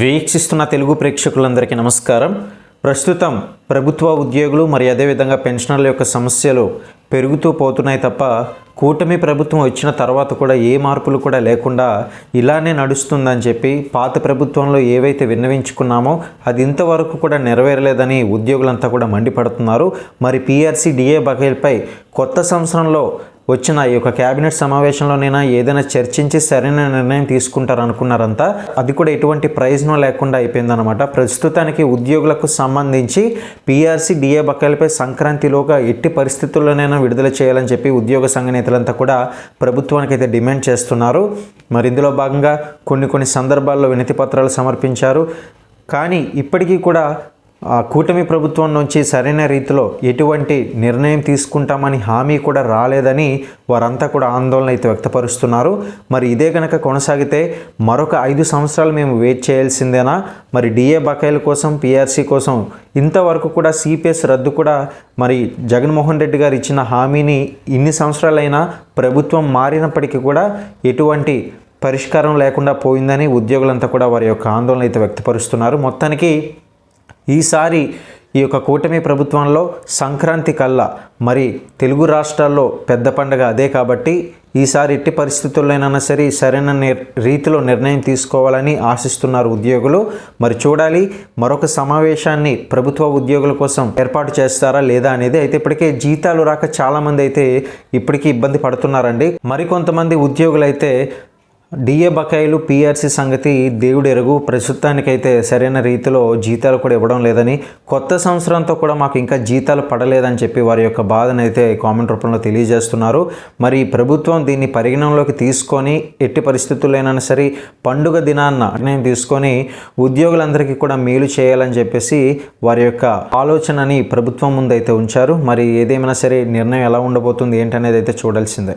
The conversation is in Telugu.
వీక్షిస్తున్న తెలుగు ప్రేక్షకులందరికీ నమస్కారం. ప్రస్తుతం ప్రభుత్వ ఉద్యోగులు మరి అదేవిధంగా పెన్షనర్ల యొక్క సమస్యలు పెరుగుతూ పోతున్నాయి తప్ప కూటమి ప్రభుత్వం వచ్చిన తర్వాత కూడా ఏ మార్పులు కూడా లేకుండా ఇలానే నడుస్తుందని చెప్పి పాత ప్రభుత్వంలో ఏవైతే విన్నవించుకున్నామో అది ఇంతవరకు కూడా నెరవేరలేదని ఉద్యోగులంతా కూడా మండిపడుతున్నారు. మరి పిఆర్సీ డిఏ బకాయిలపై కొత్త సంవత్సరంలో వచ్చిన ఈ యొక్క క్యాబినెట్ సమావేశంలోనైనా ఏదైనా చర్చించి సరైన నిర్ణయం తీసుకుంటారు అనుకున్నారంతా అది కూడా ఎటువంటి ప్రయోజనం లేకుండా అయిపోయిందనమాట ప్రస్తుతానికి ఉద్యోగులకు సంబంధించి పీఆర్సీ డిఏ బకాయిలపై సంక్రాంతిలోగా ఎట్టి పరిస్థితుల్లోనైనా విడుదల చేయాలని చెప్పి ఉద్యోగ సంఘ నేతలంతా కూడా ప్రభుత్వానికి అయితే డిమాండ్ చేస్తున్నారు. మరి ఇందులో భాగంగా కొన్ని కొన్ని సందర్భాల్లో వినతి పత్రాలు సమర్పించారు. కానీ ఇప్పటికీ కూడా ఆ కూటమి ప్రభుత్వం నుంచి సరైన రీతిలో ఎటువంటి నిర్ణయం తీసుకుంటామని హామీ కూడా రాలేదని వారంతా కూడా ఆందోళన అయితే వ్యక్తపరుస్తున్నారు. మరి ఇదే కనుక కొనసాగితే మరొక ఐదు సంవత్సరాలు మేము వెయిట్ చేయాల్సిందేనా? మరి డిఏ బకాయిల కోసం పిఆర్సీ కోసం ఇంతవరకు కూడా సిపిఎస్ రద్దు కూడా మరి జగన్మోహన్ రెడ్డి గారు ఇచ్చిన హామీని ఇన్ని సంవత్సరాలైనా ప్రభుత్వం మారినప్పటికీ కూడా ఎటువంటి పరిష్కారం లేకుండా పోయిందని ఉద్యోగులంతా కూడా వారి యొక్క ఆందోళన అయితే వ్యక్తపరుస్తున్నారు. మొత్తానికి ఈసారి ఈ యొక్క కూటమి ప్రభుత్వంలో సంక్రాంతి కల్లా మరి తెలుగు రాష్ట్రాల్లో పెద్ద పండగ అదే కాబట్టి ఈసారి ఎట్టి పరిస్థితుల్లోనైనా సరే సరైన నిర్ రీతిలో నిర్ణయం తీసుకోవాలని ఆశిస్తున్నారు ఉద్యోగులు. మరి చూడాలి మరొక సమావేశాన్ని ప్రభుత్వ ఉద్యోగుల కోసం ఏర్పాటు చేస్తారా లేదా అనేది అయితే ఇప్పటికే జీతాలు రాక చాలామంది అయితే ఇప్పటికీ ఇబ్బంది పడుతున్నారండి. మరికొంతమంది ఉద్యోగులు అయితే డిఏ బకాయిలు పిఆర్సీ సంగతి దేవుడు ఎరుగు ప్రస్తుతానికైతే సరైన రీతిలో జీతాలు కూడా ఇవ్వడం లేదని కొత్త సంవత్సరంతో కూడా మాకు ఇంకా జీతాలు పడలేదని చెప్పి వారి యొక్క బాధను అయితే కామెంట్ రూపంలో తెలియజేస్తున్నారు. మరి ప్రభుత్వం దీన్ని పరిగణనలోకి తీసుకొని ఎట్టి పరిస్థితుల్లోనైనా సరే పండుగ దినాన్న నిర్ణయం తీసుకొని ఉద్యోగులందరికీ కూడా మేలు చేయాలని చెప్పేసి వారి యొక్క ఆలోచనని ప్రభుత్వం ముందు అయితే ఉంచారు. మరి ఏదేమైనా సరే నిర్ణయం ఎలా ఉండబోతుంది ఏంటనేది అయితే చూడాల్సిందే.